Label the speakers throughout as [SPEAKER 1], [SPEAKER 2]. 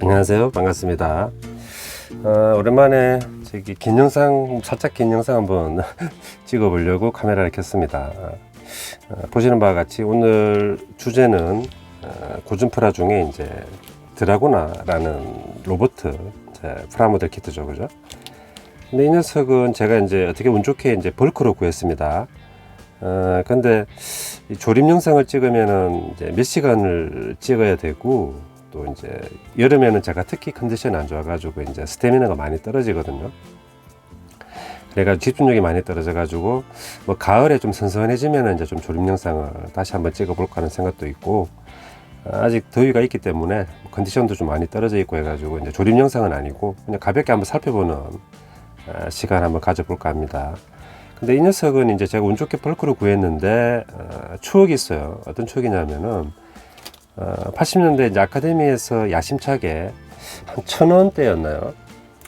[SPEAKER 1] 안녕하세요. 반갑습니다. 어, 오랜만에 저기 긴 영상, 살짝 긴 영상 한번 찍어보려고 카메라를 켰습니다. 어, 보시는 바와 같이 오늘 주제는 어, 고준프라 중에 이제 드라고나라는 로봇 제 프라모델 키트죠, 그죠? 근데 이 녀석은 제가 이제 어떻게 운 좋게 이제 벌크로 구했습니다. 어, 근데 이 조립 영상을 찍으면은 이제 몇 시간을 찍어야 되고 또 이제 여름에는 제가 특히 컨디션이 안 좋아가지고 이제 스태미나가 많이 떨어지거든요. 그래가지고 집중력이 많이 떨어져가지고 뭐 가을에 좀 선선해지면은 이제 좀 조립 영상을 다시 한번 찍어볼까 하는 생각도 있고 아, 아직 더위가 있기 때문에 컨디션도 좀 많이 떨어져 있고 해가지고 이제 조립 영상은 아니고 그냥 가볍게 한번 살펴보는 아, 시간 한번 가져볼까 합니다. 근데 이 녀석은 이제 제가 운 좋게 벌크로 구했는데 어, 추억이 있어요. 어떤 추억이냐면은 어, 80년대 이제 아카데미에서 야심차게 한 천 원대였나요?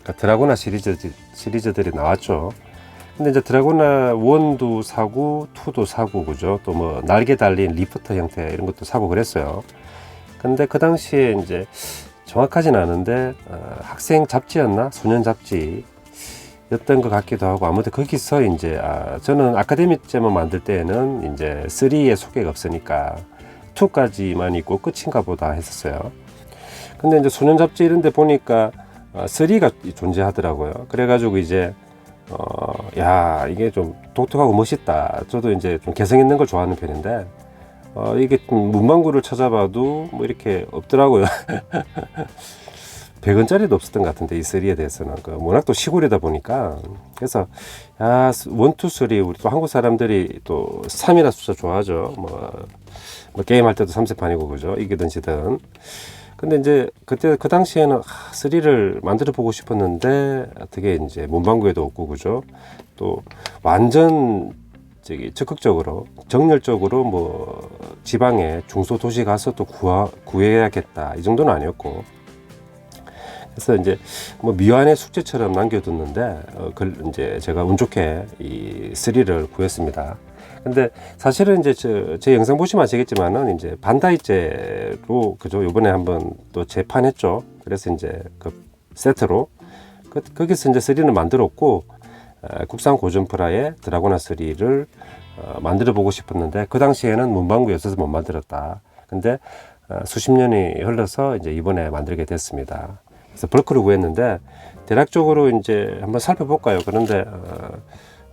[SPEAKER 1] 그러니까 드라고나 시리즈 시리즈들이 나왔죠. 근데 이제 드라고나 1도 사고 2도 사고 그죠? 또 뭐 날개 달린 리프터 형태 이런 것도 사고 그랬어요. 근데 그 당시에 이제 정확하진 않은데 어, 학생 잡지였나 소년 잡지 였던 것 같기도 하고 아무튼 거기서 이제 아, 저는 아카데미 잼을 만들 때에는 이제 3의 소개가 없으니까 2까지만 있고 끝인가 보다 했었어요. 근데 이제 소년 잡지 이런 데 보니까 어, 3가 존재하더라고요. 그래가지고 이제 어, 야 이게 좀 독특하고 멋있다. 저도 이제 좀 개성 있는 걸 좋아하는 편인데 어, 이게 좀 문방구를 찾아봐도 뭐 이렇게 없더라고요. 100원짜리도 없었던 것 같은데 이 3에 대해서는. 그 워낙 또 시골이다 보니까. 그래서 야 원투 쓰리 우리 또 한국 사람들이 또 3이라 숫자 좋아하죠. 뭐, 뭐 게임 할 때도 3세판이고 그죠. 이기든 지든. 근데 이제 그때 그 당시에는 아, 3를 만들어 보고 싶었는데 어떻게 이제 문방구에도 없고 그죠. 또 완전 저기 적극적으로 정열적으로 뭐 지방에 중소 도시 가서 또 구하, 구해야겠다. 이 정도는 아니었고 그래서 이제 뭐 미완의 숙제처럼 남겨뒀는데 어, 그 이제 제가 운 좋게 이 3를 구했습니다. 근데 사실은 이제 저, 제 영상 보시면 아시겠지만은 이제 반다이제로 그죠 요번에 한번 또 재판했죠. 그래서 이제 그 세트로 그, 거기서 이제 3는 만들었고 어, 국산 고전프라의 드라고나 3를 어, 만들어 보고 싶었는데 그 당시에는 문방구였어서 못 만들었다. 근데 어, 수십 년이 흘러서 이제 이번에 만들게 됐습니다. 그래서 벌크를 구했는데 대략적으로 이제 한번 살펴볼까요? 그런데 어,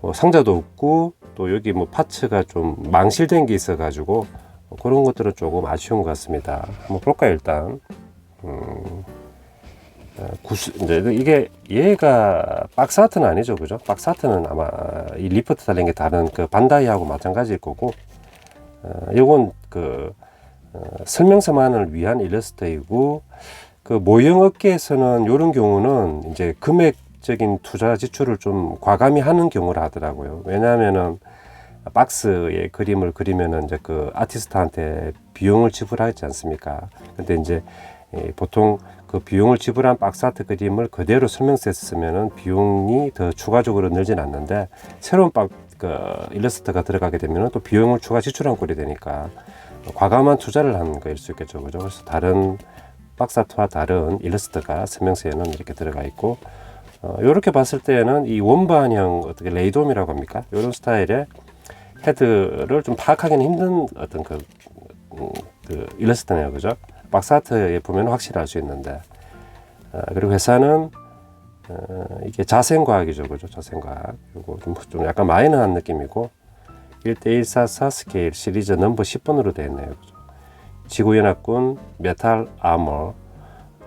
[SPEAKER 1] 뭐 상자도 없고 또 여기 뭐 파츠가 좀 망실된 게 있어가지고 뭐 그런 것들은 조금 아쉬운 것 같습니다. 한번 볼까요 일단. 음, 어, 구스, 이제 이게 얘가 박스 아트는 아니죠, 그죠? 박스 아트는 아마 이 리프트 달린 게 다른 그 반다이하고 마찬가지일 거고, 어, 요건 그 어, 설명서만을 위한 일러스트이고 그 모형 업계에서는 이런 경우는 이제 금액적인 투자 지출을 좀 과감히 하는 경우를 하더라고요. 왜냐하면은 박스에 그림을 그리면은 이제 그 아티스트한테 비용을 지불하지 않습니까? 근데 이제 이 보통 그 비용을 지불한 박스 아트 그림을 그대로 설명서에 쓰면은 비용이 더 추가적으로 늘진 않는데 새로운 박, 그 일러스트가 들어가게 되면은 또 비용을 추가 지출한 꼴이 되니까 과감한 투자를 한 거일 수 있겠죠. 그죠? 그래서 다른 박사트와 다른 일러스트가 설명서에는 이렇게 들어가 있고 어, 이렇게 봤을 때는 이 원반형 어떻게 레이돔이라고 합니까? 이런 스타일의 헤드를 좀 파악하기는 힘든 어떤 그, 음, 그 일러스트네요, 그죠? 박사트에 보면 확실히 알수 있는데 어, 그리고 회사는 어, 이게 자생과학이죠, 그죠? 자생과학. 이거 좀, 좀 약간 마이너한 느낌이고 1대144 스케일 시리즈 넘버 10번으로 되어 있네요, 그죠? 지구연합군 메탈 아머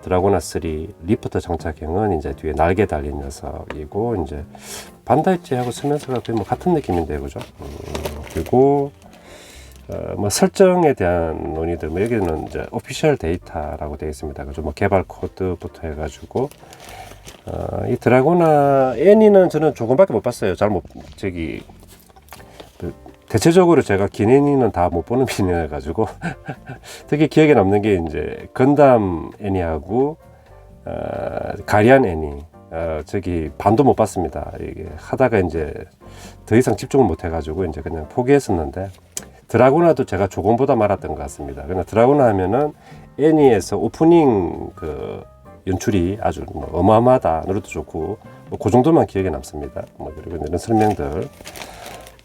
[SPEAKER 1] 드라고나 3 리프터 장착형은 이제 뒤에 날개 달린 녀석이고 이제 반다이치하고 쓰면서가 거의 뭐 같은 느낌인데 그죠? 음, 그리고 어, 뭐 설정에 대한 논의들 뭐 여기는 이제 오피셜 데이터라고 되어 있습니다. 그죠? 뭐 개발 코드부터 해가지고 어, 이 드라고나 애니는 저는 조금밖에 못 봤어요. 잘 못 저기 그 대체적으로 제가 기내니는 다 못 보는 편이라 가지고 특히 기억에 남는 게 이제 건담 애니하고 어, 가리안 애니 어, 저기 반도 못 봤습니다. 이게 하다가 이제 더 이상 집중을 못 해가지고 이제 그냥 포기했었는데 드라고나도 제가 조금보다 말았던 것 같습니다. 그냥 드라고나 하면은 애니에서 오프닝 그 연출이 아주 뭐 어마어마하다 노래도 좋고 뭐 그 정도만 기억에 남습니다. 뭐 그리고 이런 설명들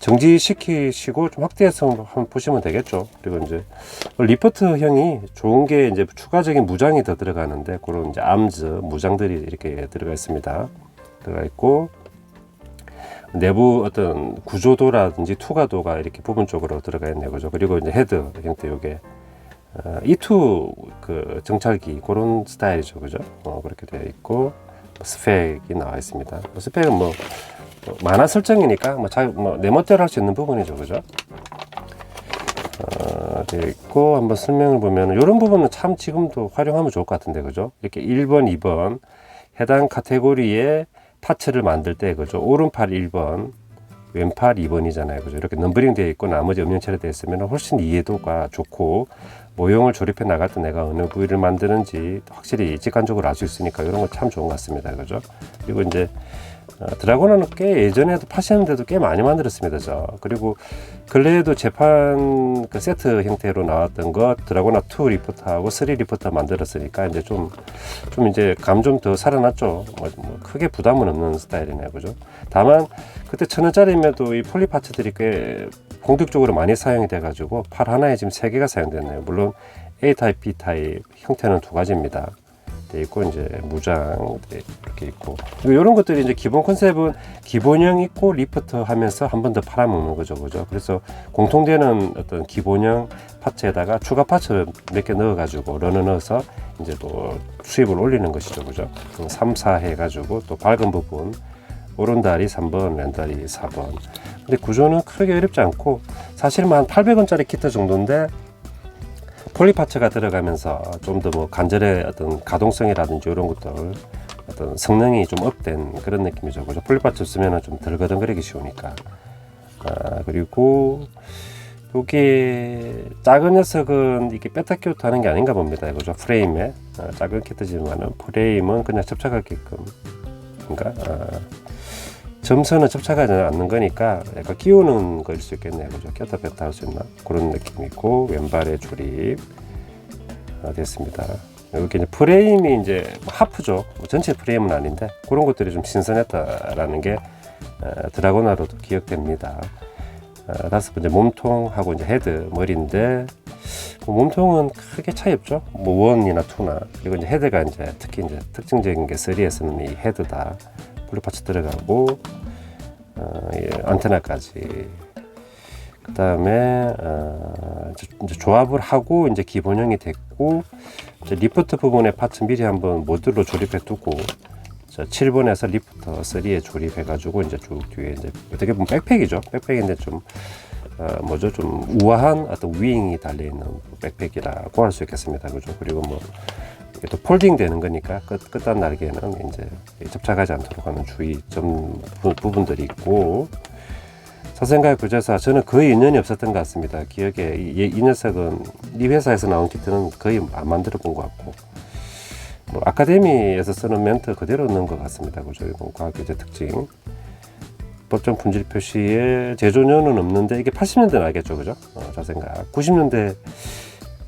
[SPEAKER 1] 정지시키시고 좀 확대해서 한번 보시면 되겠죠. 그리고 이제 리포트형이 좋은 게 이제 추가적인 무장이 더 들어가는데 그런 이제 암즈 무장들이 이렇게 들어가 있습니다. 들어가 있고 내부 어떤 구조도라든지 투과도가 이렇게 부분적으로 들어가 있네요. 그죠? 그리고 이제 헤드 형태 요게 어, E2 그 정찰기 그런 스타일이죠. 그죠? 어, 그렇게 되어 있고 스펙이 나와 있습니다. 뭐 스펙은 뭐 어, 만화 설정이니까 뭐, 자, 뭐, 내 멋대로 할 수 있는 부분이죠. 그죠? 어, 되어 있고, 한번 설명을 보면, 이런 부분은 참 지금도 활용하면 좋을 것 같은데, 그죠? 이렇게 1번, 2번, 해당 카테고리의 파츠를 만들 때, 그죠? 오른팔 1번, 왼팔 2번이잖아요. 그죠? 이렇게 넘버링 되어 있고, 나머지 음영 처리되어 있으면 훨씬 이해도가 좋고, 모형을 조립해 나갈 때 내가 어느 부위를 만드는지 확실히 직관적으로 알 수 있으니까 이런 거 참 좋은 것 같습니다. 그죠? 그리고 이제 어, 드라곤은 꽤 예전에도 파시하는데도 꽤 많이 만들었습니다. 저 그리고 근래에도 재판 그 세트 형태로 나왔던 것 드라곤아 2 리포터하고 3 리포터 만들었으니까 이제 좀 좀 이제 감 좀 더 살아났죠. 뭐, 뭐 크게 부담은 없는 스타일이네요, 그죠? 다만 그때 천 원짜리임에도 이 폴리 파츠들이 꽤 공격적으로 많이 사용이 돼가지고 팔 하나에 지금 세 개가 사용됐네요. 물론 A 타입, B 타입 형태는 두 가지입니다. 돼 있고 이제 무장 네, 이렇게 있고 이런 것들이 이제 기본 컨셉은 기본형 있고 리프트 하면서 한 번 더 팔아먹는 거죠 그죠 그래서 공통되는 어떤 기본형 파츠에다가 추가 파츠 몇 개 넣어 가지고 런을 넣어서 이제 또 수입을 올리는 것이죠 그죠 3, 4 해가지고 또 밝은 부분 오른다리 3번 왼다리 4번 근데 구조는 크게 어렵지 않고 사실은 한 800원짜리 키트 정도인데 폴리파츠가 들어가면서 좀 더 뭐 관절의 어떤 가동성이라든지 이런 것들 어떤 성능이 좀 업된 그런 느낌이죠. 그죠? 폴리파츠 쓰면은 좀 덜거덩거리기 쉬우니까. 아, 그리고 요게 작은 녀석은 이게 베타키오트 하는 게 아닌가 봅니다. 그죠? 프레임에 아, 작은 키트지만은 프레임은 그냥 접착하게끔 그러니까 아, 점선은 접착하지 않는 거니까 약간 끼우는 거일 수 있겠네요. 그죠? 꼈다 뺐다 할 수 있나? 그런 느낌이고, 왼발에 조립 아, 됐습니다. 여기 이제 프레임이 이제 뭐 하프죠. 뭐 전체 프레임은 아닌데, 그런 것들이 좀 신선했다라는 게 어, 드라고나로도 기억됩니다. 어, 다섯 번째 몸통하고 이제 헤드 머리인데 뭐 몸통은 크게 차이 없죠. 뭐 원이나 투나 그리고 이제 헤드가 이제 특히 이제 특징적인 게 3에서는 이 헤드다. 블루파츠 들어가고 어, 예, 안테나까지 그 다음에 어, 이제 조합을 하고 이제 기본형이 됐고 이제 리프트 부분의 파츠 미리 한번 모듈로 조립해 두고 7번에서 리프터 3에 조립해 가지고 이제 쭉 뒤에 이제 어떻게 보면 백팩이죠 백팩인데 좀 어, 뭐죠 좀 우아한 어떤 위잉이 달려 있는 백팩이라고 할 수 있겠습니다 그죠 그리고 뭐 이게 또 폴딩 되는 거니까 끝, 끝단 날개는 이제 접착하지 않도록 하는 주의점 부분들이 있고 사생과의 구조사 저는 거의 인연이 없었던 것 같습니다. 기억에 이, 이 녀석은 이 회사에서 나온 키트는 거의 안 만들어 본 것 같고 뭐 아카데미에서 쓰는 멘트 그대로 넣은 것 같습니다. 그죠? 이건 과학교재 특징. 법정 분질 표시에 제조년은 없는데 이게 80년대 나겠죠, 그죠? 어, 자생각. 90년대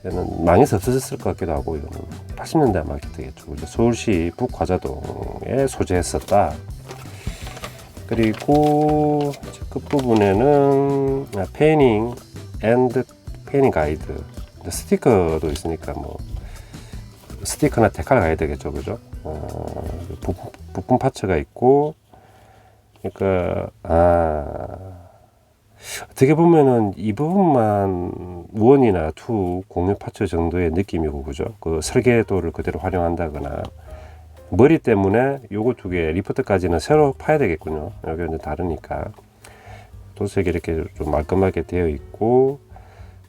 [SPEAKER 1] 는 망해서 없어졌을 것 같기도 하고 이거는 80년대 마케트겠죠. 그죠? 서울시 북과자동에 소재했었다. 그리고 끝부분에는 아, 페이닝 앤드 페이닝 가이드 스티커도 있으니까 뭐 스티커나 데칼 가야 되겠죠. 그죠? 어, 부품, 부품 파츠가 있고 그러니까 아 어떻게 보면은 이 부분만 원이나 투 공유 파츠 정도의 느낌이고 그죠? 그 설계도를 그대로 활용한다거나 머리 때문에 요거 두 개 리포트까지는 새로 파야 되겠군요. 여기 이제 다르니까 도색이 이렇게 좀 말끔하게 되어 있고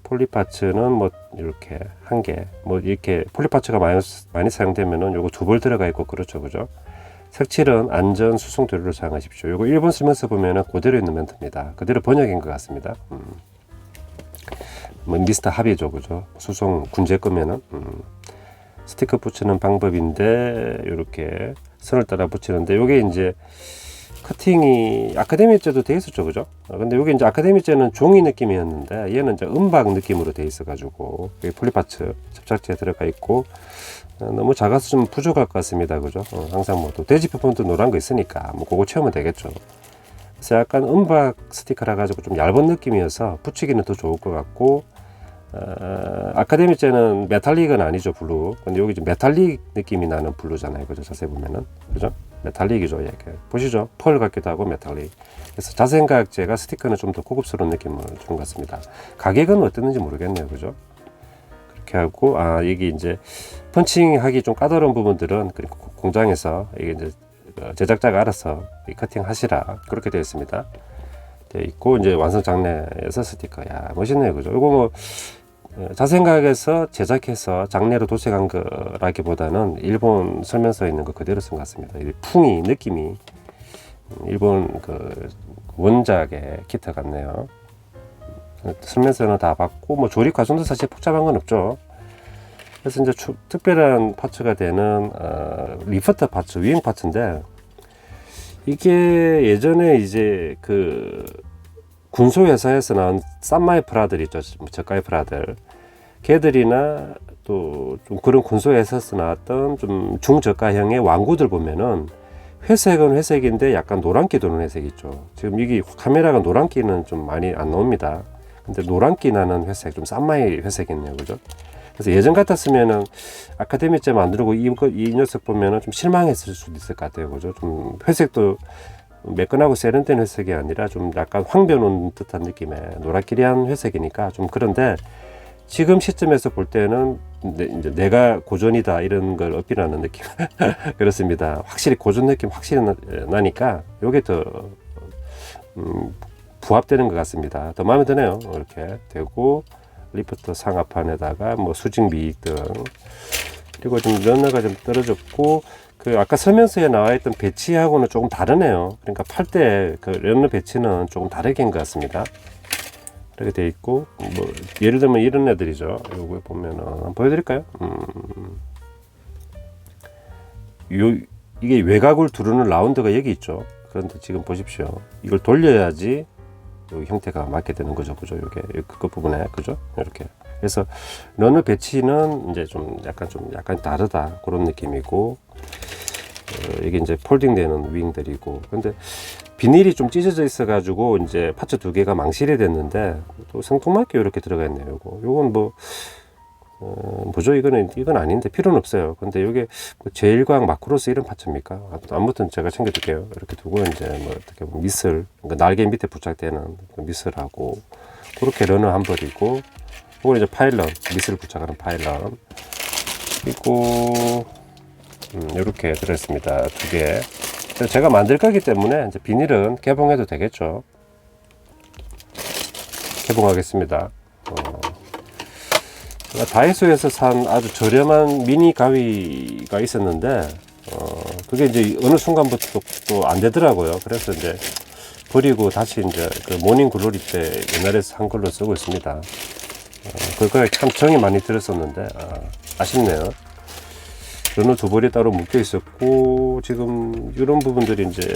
[SPEAKER 1] 폴리파츠는 뭐 이렇게 한 개, 뭐 이렇게 폴리파츠가 많이, 많이 사용되면은 요거 두 벌 들어가 있고 그렇죠, 그죠? 색칠은 안전 수송 도료를 사용하십시오. 이거 일본 쓰면서 보면은 그대로 있는 멘트입니다. 그대로 번역인 것 같습니다. 음. 뭐 미스터 합의죠, 그죠? 수송 군제 거면은 음. 스티커 붙이는 방법인데 이렇게 선을 따라 붙이는데 이게 이제 커팅이 아카데미제도 돼 있었죠, 그죠? 어, 근데 여기 이제 아카데미제는 종이 느낌이었는데 얘는 이제 은박 느낌으로 돼 있어가지고 폴리파츠 접착제 들어가 있고 어, 너무 작아서 좀 부족할 것 같습니다. 그죠? 어, 항상 뭐 또 돼지 표본도 노란 거 있으니까 뭐 그거 채우면 되겠죠. 그래서 약간 은박 스티커라 가지고 좀 얇은 느낌이어서 붙이기는 더 좋을 것 같고 어, 아카데미째는 메탈릭은 아니죠 블루. 근데 여기 좀 메탈릭 느낌이 나는 블루잖아요. 그죠? 자세히 보면은 그죠? 메탈릭이죠. 이렇게 보시죠. 펄 같기도 하고 메탈릭. 그래서 자생각제가 스티커는 좀 더 고급스러운 느낌을 주는 것 같습니다. 가격은 어땠는지 모르겠네요. 그죠? 그렇게 하고 아 이게 이제 펀칭하기 좀 까다로운 부분들은 그리고 공장에서 이게 이제 어, 제작자가 알아서 이 커팅 하시라 그렇게 되어 있습니다. 돼 있고 이제 완성 장례에서 스티커 야 멋있네요 그죠? 이거 뭐 어, 자생각에서 제작해서 장례로 도색한 거라기보다는 일본 설명서에 있는 거 그대로 쓴 것 같습니다. 이 풍이 느낌이 음, 일본 그 원작의 키트 같네요. 설명서는 다 받고 뭐 조립 과정도 사실 복잡한 건 없죠. 그래서 이제 추- 특별한 파츠가 되는 어, 리프터 파츠, 위행 파츠인데 이게 예전에 이제 그 군소 회사에서 나온 쌈마이 프라들 있죠, 뭐 저가의 프라들. 걔들이나 또 좀 그런 군소 회사에서 나왔던 좀 중저가형의 왕구들 보면은 회색은 회색인데 약간 노란기 도는 회색 있죠. 지금 이게 카메라가 노란기는 좀 많이 안 나옵니다. 근데 노란기 나는 회색, 좀 쌈마이 회색이네요, 그죠? 그래서 예전 같았으면은 아카데미째 만들고 이거 이 녀석 보면은 좀 실망했을 수도 있을 것 같아요, 그죠? 좀 회색도 매끈하고 세련된 회색이 아니라 좀 약간 황변 온 듯한 느낌의 노랗기리한 회색이니까 좀 그런데 지금 시점에서 볼 때는 내, 이제 내가 고전이다 이런 걸 어필하는 느낌 그렇습니다. 확실히 고전 느낌 확실히 나, 나니까 요게 더 음, 부합되는 것 같습니다. 더 마음에 드네요. 이렇게 되고 리프트 상하판에다가 뭐 수직 미익 등 그리고 좀 런너가 좀 떨어졌고 그 아까 설명서에 나와 있던 배치하고는 조금 다르네요. 그러니까 팔때그 런너 배치는 조금 다르게 한 것 같습니다. 이렇게 돼 있고 뭐 예를 들면 이런 애들이죠. 요거 보면은 보여드릴까요? 음, 요 이게 외곽을 두르는 라운드가 여기 있죠. 그런데 지금 보십시오. 이걸 돌려야지 요 형태가 맞게 되는 거죠, 그죠? 요게 그것 부분에 그죠? 이렇게. 그래서 러너 배치는 이제 좀 약간 좀 약간 다르다 그런 느낌이고 어, 이게 이제 폴딩 되는 윙들이고 근데 비닐이 좀 찢어져 있어 가지고 이제 파츠 두 개가 망실이 됐는데 또 생뚱맞게 이렇게 들어가 있네요 요거 요건 뭐 어, 뭐죠? 이거는 이건 아닌데 필요는 없어요. 근데 이게 뭐 제일광 마크로스 이런 파츠입니까? 아, 아무튼 제가 챙겨둘게요. 이렇게 두고 이제 뭐 어떻게 보면 미슬 그러니까 날개 밑에 부착되는 그 미슬하고 그렇게 러너 한 벌이고 이건 이제 파일런 미슬 부착하는 파일런 그리고 음, 이렇게 들어있습니다. 두 개. 제가 만들 거기 때문에 이제 비닐은 개봉해도 되겠죠. 개봉하겠습니다. 어, 다이소에서 산 아주 저렴한 미니 가위가 있었는데 어, 그게 이제 어느 순간부터 또 안 되더라고요. 그래서 이제 버리고 다시 이제 그 모닝 글로리 때 옛날에 산 걸로 쓰고 있습니다. 어, 그거에 참 정이 많이 들었었는데 아, 아쉽네요. 저는 두 벌이 따로 묶여 있었고 지금 이런 부분들이 이제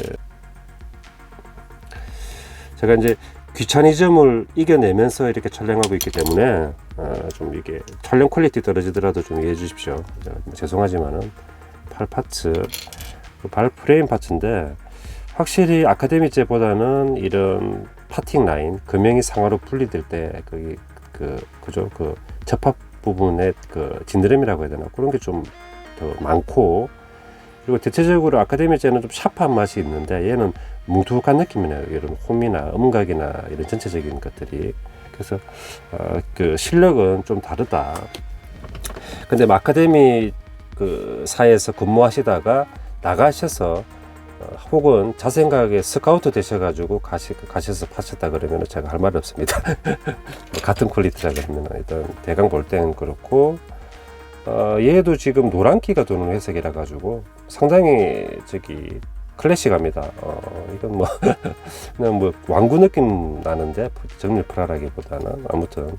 [SPEAKER 1] 제가 이제 귀차니즘을 이겨내면서 이렇게 촬영하고 있기 때문에 어, 좀 이게 촬영 퀄리티 떨어지더라도 좀 이해해 주십시오. 뭐 죄송하지만은 팔 파츠, 그발 프레임 파츠인데 확실히 아카데미제보다는 이런 파팅 라인 금형이 상하로 분리될 때 거기 그 그죠 그 접합 부분의 그 진드렘이라고 해야 되나 그런 게 좀 더 많고 그리고 대체적으로 아카데미제는 좀 샤프한 맛이 있는데 얘는 뭉툭한 느낌이네요. 이런 홈이나 음각이나 이런 전체적인 것들이 그래서 어, 그 실력은 좀 다르다. 근데 아카데미 그 사에서 근무하시다가 나가셔서 어, 혹은 자생각에 스카우트 되셔가지고 가시, 가셔서 파셨다 그러면 제가 할 말이 없습니다. 뭐 같은 퀄리티라 그러면 일단 대강 볼 때는 그렇고 어, 얘도 지금 노란기가 도는 회색이라 가지고 상당히 저기 클래식합니다. 어, 이건 뭐 그냥 뭐 왕구 느낌 나는데 정밀 프라라기보다는 아무튼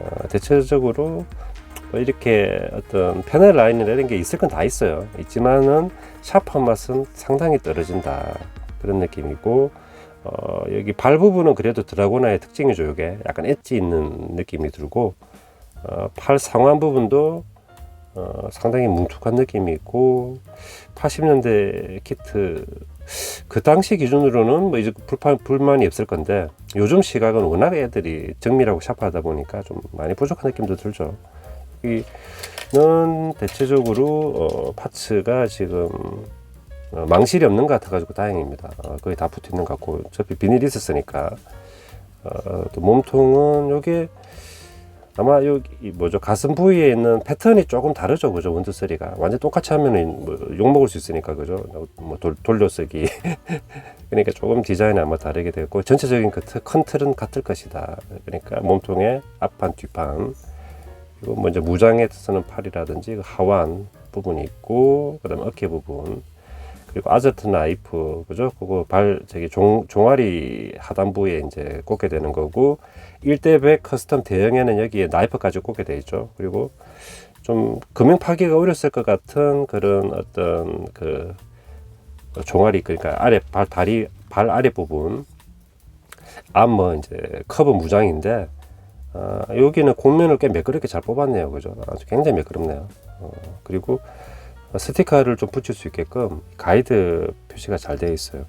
[SPEAKER 1] 어, 대체적으로 뭐 이렇게 어떤 패널 라인이나 이런 게 있을 건 다 있어요. 있지만은 샤프한 맛은 상당히 떨어진다 그런 느낌이고 어, 여기 발 부분은 그래도 드라고나의 특징이죠. 이게 약간 엣지 있는 느낌이 들고 어, 팔 상완 부분도 어, 상당히 뭉툭한 느낌이 있고 80년대 키트 그 당시 기준으로는 뭐 이제 불판, 불만이 없을 건데 요즘 시각은 워낙 애들이 정밀하고 샤프하다 보니까 좀 많이 부족한 느낌도 들죠. 이는 대체적으로 어, 파츠가 지금 어, 망실이 없는 것 같아가지고 다행입니다. 어, 거의 다 붙어 있는 것 같고 어차피 비닐이 있었으니까 어, 또 몸통은 요게 아마 여기 이 뭐죠? 가슴 부위에 있는 패턴이 조금 다르죠 그죠? 원투 쓰리가. 완전 똑같이 하면은 뭐 욕 먹을 수 있으니까 그죠? 뭐 돌, 돌려쓰기. 그러니까 조금 디자인이 아마 다르게 되고 전체적인 그 트- 큰 틀은 같을 것이다. 그러니까 몸통의 앞판 뒷판. 그리고 먼저 무장에 쓰는 팔이라든지 그 하완 부분이 있고 그 다음에 어깨 부분 그리고 아제트 나이프 그죠? 그거 발 저기 종, 종아리 하단부에 이제 꽂게 되는 거고 1대100 커스텀 대형에는 여기에 나이프까지 꽂게 돼 있죠. 그리고 좀 금형 파기가 어렸을 것 같은 그런 어떤 그 종아리 그러니까 아래 발 다리 발 아래 부분 앞뭐 이제 커브 무장인데 아, 여기는 곡면을 꽤 매끄럽게 잘 뽑았네요. 그죠? 아주 굉장히 매끄럽네요. 어, 그리고 스티커를 좀 붙일 수 있게끔 가이드 표시가 잘 되어 있어요.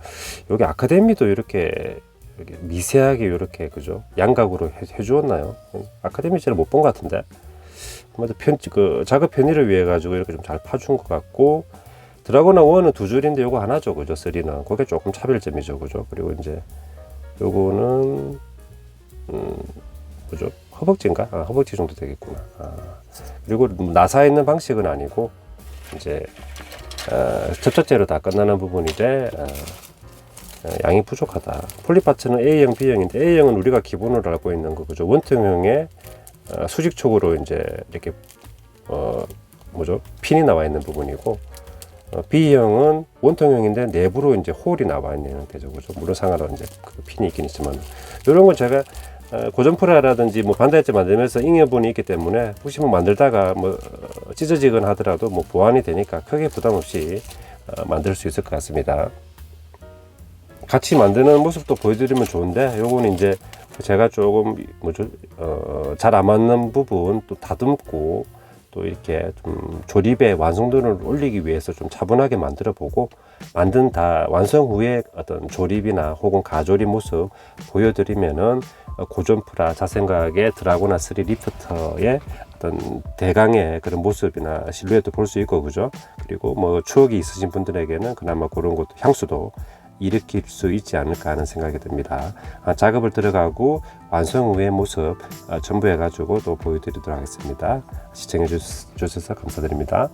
[SPEAKER 1] 여기 아카데미도 이렇게 미세하게 이렇게 그죠? 양각으로 해, 해주었나요? 아카데미 제를 못 본 것 같은데. 아마도 편, 그 작업 편의를 위해 가지고 이렇게 좀 잘 파준 것 같고 드라고나 원은 두 줄인데 요거 하나죠 그죠? 쓰리는. 그게 조금 차별점이죠 그죠? 그리고 이제 요거는 음 뭐죠? 허벅지인가? 아, 허벅지 정도 되겠구나. 아, 그리고 나사 있는 방식은 아니고 이제 어, 접착제로 다 끝나는 부분인데 어, 어, 양이 부족하다. 폴리파츠는 A형, B형인데 A형은 우리가 기본으로 알고 있는 거 그죠? 원통형의 어, 수직촉으로 이제 이렇게 어 뭐죠? 핀이 나와 있는 부분이고 어, B형은 원통형인데 내부로 이제 홀이 나와 있는 형태죠, 그죠? 물론 상하로 이제 그 핀이 있긴 있지만 이런 건 제가 어, 고전프라라든지 뭐 반다이트 만들면서 잉여분이 있기 때문에 혹시 뭐 만들다가 뭐 어, 찢어지거나 하더라도 뭐 보완이 되니까 크게 부담 없이 어, 만들 수 있을 것 같습니다. 같이 만드는 모습도 보여드리면 좋은데 요거는 이제 제가 조금 뭐죠 어, 잘 안 맞는 부분 또 다듬고 또 이렇게 좀 조립의 완성도를 올리기 위해서 좀 차분하게 만들어 보고 만든 다 완성 후에 어떤 조립이나 혹은 가조립 모습 보여드리면은 어, 고전프라 자생각의 드라고나 3 리프터의 어떤 대강의 그런 모습이나 실루엣도 볼 수 있고 그죠? 그리고 뭐 추억이 있으신 분들에게는 그나마 그런 것도 향수도 일으킬 수 있지 않을까 하는 생각이 듭니다. 아, 작업을 들어가고 완성 후의 모습 아, 첨부해 가지고 또 보여드리도록 하겠습니다. 시청해 주- 주셔서 감사드립니다.